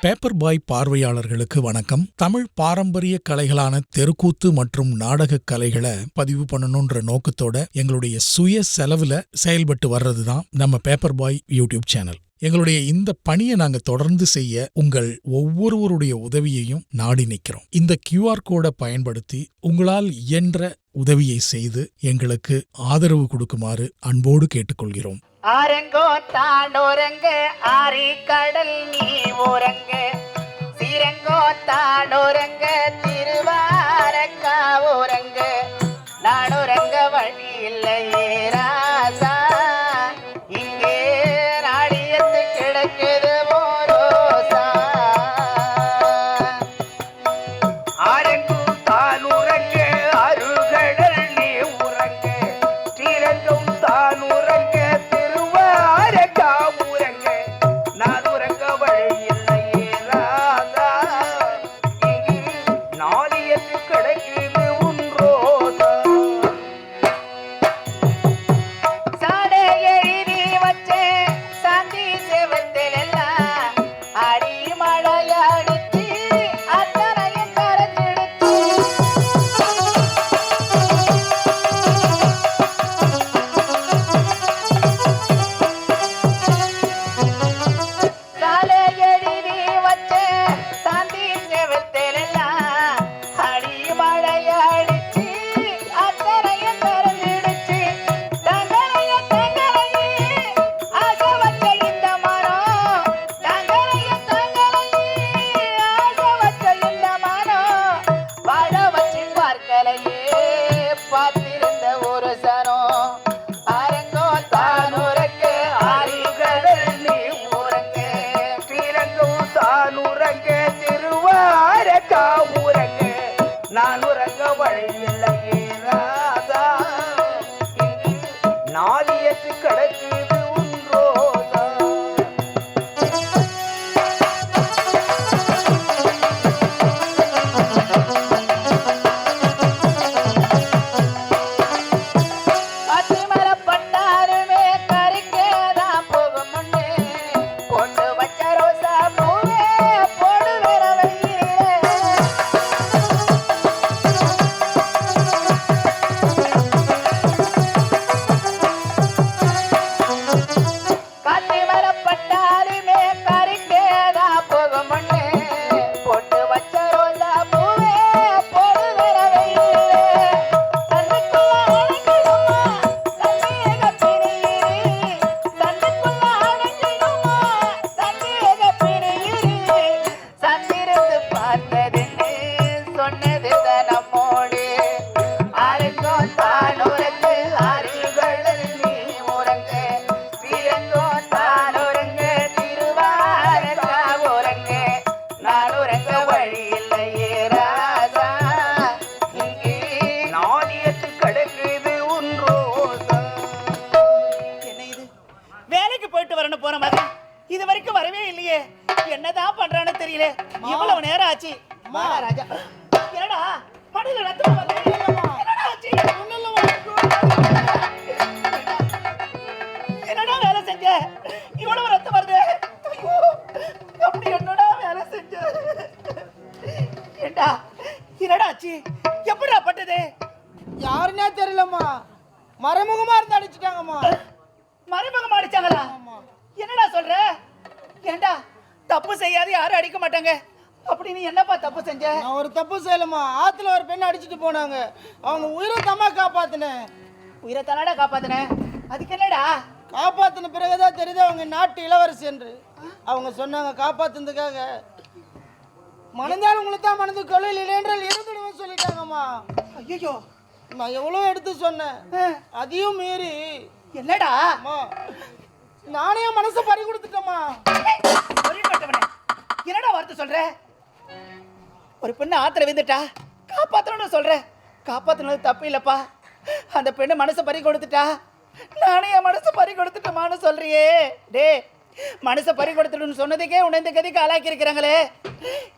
Paper பாய் பார்வையாளர்களுக்கு வணக்கம். தமிழ் பாரம்பரிய கலைகளான தெருக்கூத்து மற்றும் நாடக கலைகளை பதிவு பண்ணணுன்ற நோக்கத்தோட எங்களுடைய சுய செலவுல செயல்பட்டு வர்றதுதான் நம்ம பேப்பர் பாய் யூடியூப் சேனல். எங்களுடைய இந்த பணியை நாங்க தொடர்ந்து செய்ய உங்கள் ஒவ்வொருவருடைய உதவியையும் நாடி நிற்கிறோம் இந்த கியூஆர் கோடை பயன்படுத்தி உங்களால் இயன்ற உதவியை செய்து எங்களுக்கு ஆதரவு கொடுக்குமாறு அன்போடு கேட்டுக்கொள்கிறோம். ஆரங்கோ தாண்டோரங்க ஆரி கடல் நீ ஓரங்க. சீரங்கோ தாண்டோரங்க திருவாரக்கா ஓரங்க. நாடோரங்க no தெரியல இவ்வளவு நேரம் ஆச்சு. மகாராஜா என்னடா? மடியில ரத்தம் என்னடா ஆச்சு? என்னடா வேலை செஞ்ச? இவ்வளவு ரத்தம் வருது. ஐயோ, அப்படி என்னடா வேலை செஞ்ச? ஏண்டா? என்னடா ஆச்சு? எப்படிடா பட்டது? யாருன்னே தெரியலம்மா. மறைமுகமா இருந்து அடிச்சிட்டாங்கம்மா. மறைமுகம் அடிச்சாங்களா? என்னடா சொல்ற? ஏண்டா? தப்பு செய்யாது யாரும் அடிக்க மாட்டாங்க. அப்படி நீ என்னப்பா தப்பு செஞ்ச? நான் ஒரு தப்பு செய்யலம்மா. ஆத்துல ஒரு பெண் அடிச்சிட்டு போனாங்க. அவங்க உயிரை தம்மா காப்பாத்தினேன். உயிரை தானடா காப்பாத்தின? அதுக்கு என்னடா? காப்பாத்தின பிறகுதான் தெரியுது அவங்க நாட்டு இளவரசி என்று. அவங்க சொன்னாங்க காப்பாத்துனதுக்காக. மணந்தால் உங்களை தான் மணந்து கொள்ளையில் இல்லைன்றால் இருந்துடுவோம் சொல்லிட்டாங்கம்மா. ஐயோ நான் எவ்வளோ எடுத்து சொன்னேன். அதையும் மீறி. என்னடா? நானே மனசை பறி கொடுத்துட்டேம்மா. என்னடா வார்த்தை சொல்ற? ஒரு பெண்ணு ஆத்திர விந்துட்டா காப்பாத்தணும்னு சொல்ற. காப்பாத்தினது தப்பு இல்லப்பா. அந்த பெண்ணு மனசை பறி கொடுத்துட்டா. நானே என் மனசை பறி கொடுத்துட்டோமான்னு சொல்றியே. டே மனசை பறி கொடுத்துடுன்னு சொன்னதுக்கே உன்னை இந்த கதிக்கு ஆளாக்கி இருக்கிறாங்களே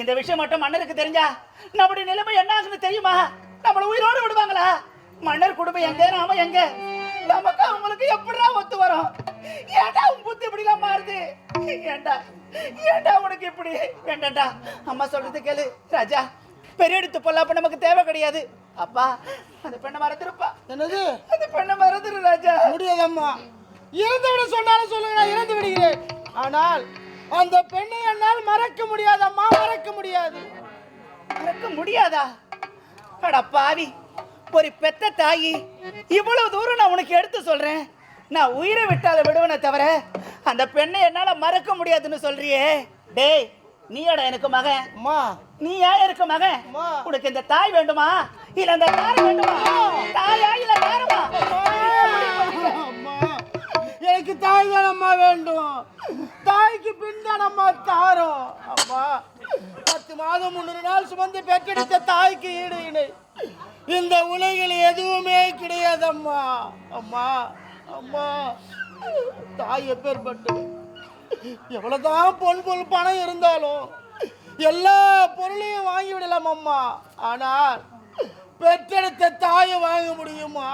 இந்த விஷயம் மட்டும் மன்னருக்கு தெரிஞ்சா நம்முடைய நிலைமை என்ன ஆகுன்னு தெரியுமா? நம்மளை உயிரோடு விடுவாங்களா? மன்னர் குடும்பம் எங்க நாம எங்க? நமக்கு அவங்களுக்கு எப்படிடா ஒத்து வரும்? ஏன்டா உன் புத்தி இப்படிலாம் மாறுது? ஏண்டா ஏண்டா உனக்கு இப்படி? வேண்டாம்டா அம்மா சொல்றது கேளு ராஜா. பெரிய எடுத்து பொல்லாப்ப நமக்கு தேவை கிடையாது. அப்பா அந்த பெண்ணை மறந்துருப்பா. என்னது? அந்த பெண்ணை மறந்துரு ராஜா. முடியாதம்மா. இறந்து விட சொன்னாலும் சொல்லுங்க நான் இறந்து விடுகிறேன். ஆனால் அந்த பெண்ணை என்னால் மறக்க முடியாதம்மா மறக்க முடியாது. மறக்க முடியாதா? அட பாவி ஒரு பெத்த தாயி இவ்வளவு தூரம் நான் உனக்கு எடுத்து சொல்றேன். நான் உயிரை விட்டால விடுவனே தவிர அந்த பெண்ணை என்னால மறக்க முடியாதுன்னு சொல்றியே. டேய் நீயாடா எனக்கு மகன்? அம்மா நீ ஏன் இருக்க மகன். உனக்கு இந்த தாய் வேண்டுமா? இல்ல இந்த தாரம் வேண்டுமா? தாயா இல்ல தாரமா? அம்மா எனக்கு தாய் தானம்மா வேண்டும். தாய்க்கு பின் தானம்மா தாரம் அம்மா பத்து மாதம் முன்னூறு நாள் சுமந்து பெற்றெடுத்த தாய்க்கு ஈடு இணை. இந்த உலகில் எதுவுமே கிடையாதம்மா. அம்மா. அம்மா தாய் எப்பேற்பட்டு எவ்வளவுதான் பொன் பொருள் பணம் இருந்தாலும் எல்லா பொருளையும் வாங்கி விடலாம் அம்மா. ஆனால் பெற்றெடுத்த தாயை வாங்க முடியுமா?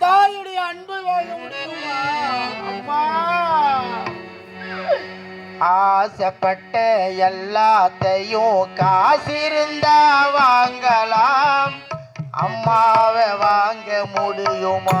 தாயுடைய அன்பை வாங்க முடியுமா? அம்மா. ஆசைப்பட்ட எல்லாத்தையும் காசிருந்தா வாங்கலாம். அம்மாவை வாங்க முடியுமா?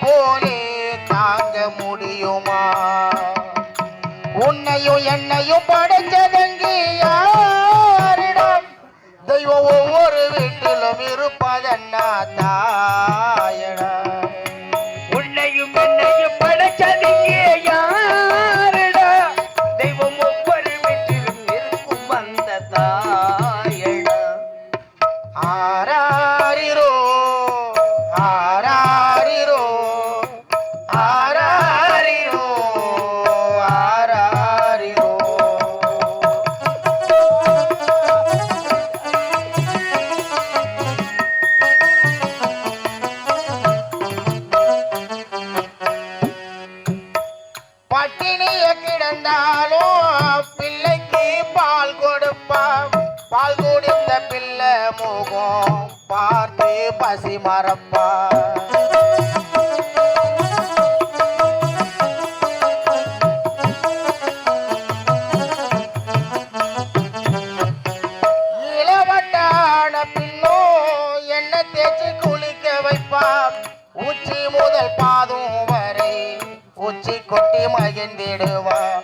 போலே தாங்க முடியுமா? உன்னையும் என்னையும் படைச்சதங்கு யாரிடம்? தெய்வம் ஒவ்வொரு வீட்டிலும் இருப்பதன்னா தா மெல்ல முகம் பார்த்து பசி மறப்பா. இளவட்டான பின்னோ எண்ணெய் குளிக்க வைப்பா. உச்சி முதல் பாதம் வரை உச்சி கொட்டி மகிழ்ந்திடுவான்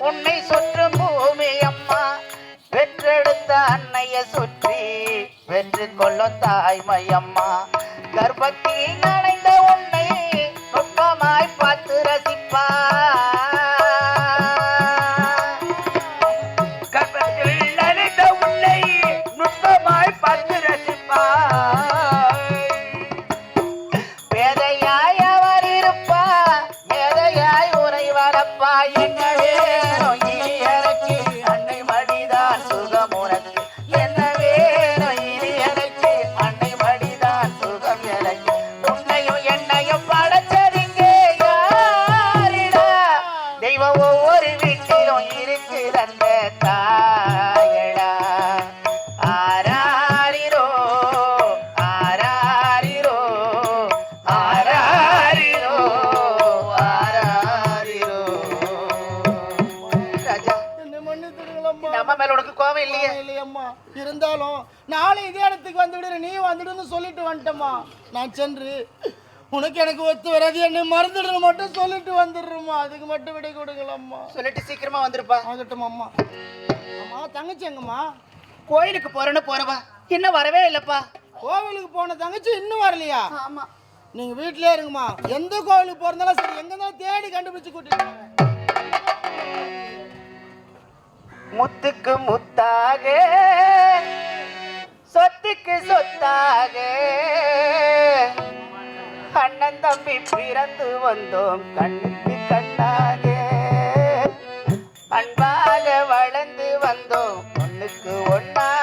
உன்னை சுற்றும் பூமி அம்மா. வென்றெடுத்த அன்னைய சுற்றி வென்று கொள்ளும் தாய்மை அம்மா. கர்ப்பத்தில் நனைந்த உன்னை நுட்பமாய் பார்த்து ரசிப்பா. கர்ப்பத்தில் நனைந்த உன்னை நுட்பமாய் பார்த்து ரசிப்பா. மேதையாய் அவர் இருப்பா. மேதையாய் உரை வரப்பா எங்களே. இந்த அம்மா மேல உனக்கு கோவம் இல்லையே? இல்லையம்மா. இருந்தாலும் நாளை இதே இடத்துக்கு வந்துவிடு நீ வந்துடுன்னு சொல்லிட்டு வந்துட்டம்மா. நான் சென்று உனக்கு எனக்கு ஒத்து வராது என்னை மறந்துடுன்னு மட்டும் சொல்லிட்டு வந்துடுறோம்மா. அதுக்கு மட்டும் விடை கொடுங்களம்மா சொல்லிட்டு சீக்கிரமா வந்துருப்பா. ஆகட்டும் அம்மா. அம்மா தங்கச்சி எங்கம்மா? கோயிலுக்கு போறேன்னு போறவா? இன்னும் வரவே இல்லப்பா. கோவிலுக்கு போன தங்கச்சி இன்னும் வரலையா? ஆமா. நீங்க வீட்லயே இருங்கம்மா. எந்த கோவிலுக்கு போறதாலும் சரி எங்க தேடி கண்டுபிடிச்சு கூட்டிட்டு முத்துக்கு முத்தாக சொத்துக்கு சொத்தாக. அண்ணன் தம்பி பிறந்து வந்தோம் கண்ணுக்கு கண்ணாக. அன்பாக வளர்ந்து வந்தோம் ஒண்ணுக்கு ஒண்ணாக.